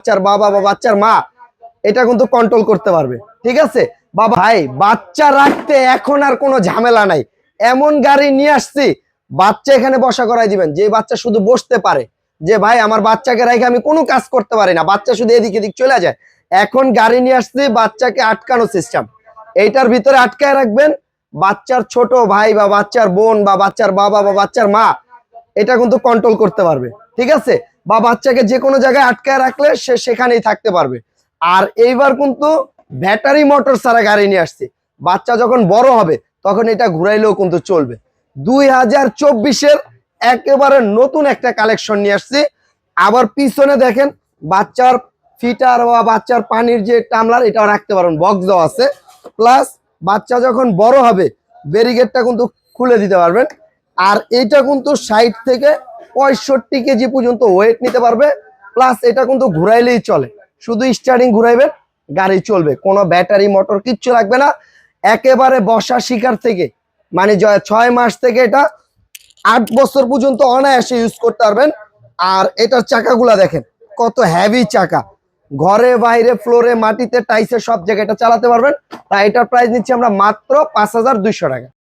বাচ্চার বাবা বা বাচ্চার মা, এটা কিন্তু কন্ট্রোল করতে পারবে। ঠিক আছে? বাবা, ভাই, বাচ্চা রাখতে এখন আর কোনো ঝামেলা নাই। এমন গাড়ি নিয়ে আসছি, বাচ্চা এখানে বসা করাই দিবেন। যে বাচ্চা শুধু বসতে পারে, যে ভাই, আমার বাচ্চাকে রেখে আমি কোনো কাজ করতে পারি না। বাচ্চা শুধু এদিক এদিক চলে যায়। এখন গাড়ি নিয়ে আসছি, বাচ্চাকে আটকানো সিস্টেম এইটার ভিতরে আটকায় রাখবেন, বাচ্চার ছোট ভাই বা বাচ্চার বোন বা বাচ্চার বাবা বা বাচ্চার মা, এটা কিন্তু কন্ট্রোল করতে পারবে। ঠিক আছে? বা বাচ্চাকে যে কোনো জায়গায় আটকায় রাখলে সে সেখানেই থাকতে পারবে। আর এইবার কিন্তু ব্যাটারি মোটর ছাড়া গাড়ি নিয়ে আসছে। বাচ্চা যখন বড় হবে, তখন এটা ঘুরাইলেও কিন্তু চলবে। দুই হাজার চব্বিশের একেবারে নতুন একটা কালেকশন নিয়ে আসছি। আবার পিছনে দেখেন, বাচ্চার ফিটার বা বাচ্চার পানির যে টামলার এটাও রাখতে পারবেন বক্স দেওয়া আছে। প্লাস বাচ্চা যখন বড় হবে ব্যারিগেটটা কিন্তু খুলে দিতে পারবেন। আর এটা কিন্তু সাইড থেকে পঁয়ষট্টি কেজি পর্যন্ত ওয়েট নিতে পারবে। প্লাস এটা কিন্তু ঘুরাইলেই চলে। শুধু স্টার্টিং ঘুরাইবেন গাড়ি চলবে। কোনো ব্যাটারি মোটর কিচ্ছু লাগবে না। একেবারে বসা শিকার থেকে মানে ছয় মাস থেকে এটা আট বছর পর্যন্ত অনায়াসে ইউজ করতে পারবেন। আর এটার চাকাগুলা দেখেন, কত হেভি চাকা। ঘরে, বাইরে ফ্লোরে মাটিতে টাইসে সব জায়গায় এটা চালাতে পারবেন। তাই এটার প্রাইস নিচ্ছি আমরা মাত্র পাঁচ হাজার দুইশো টাকা।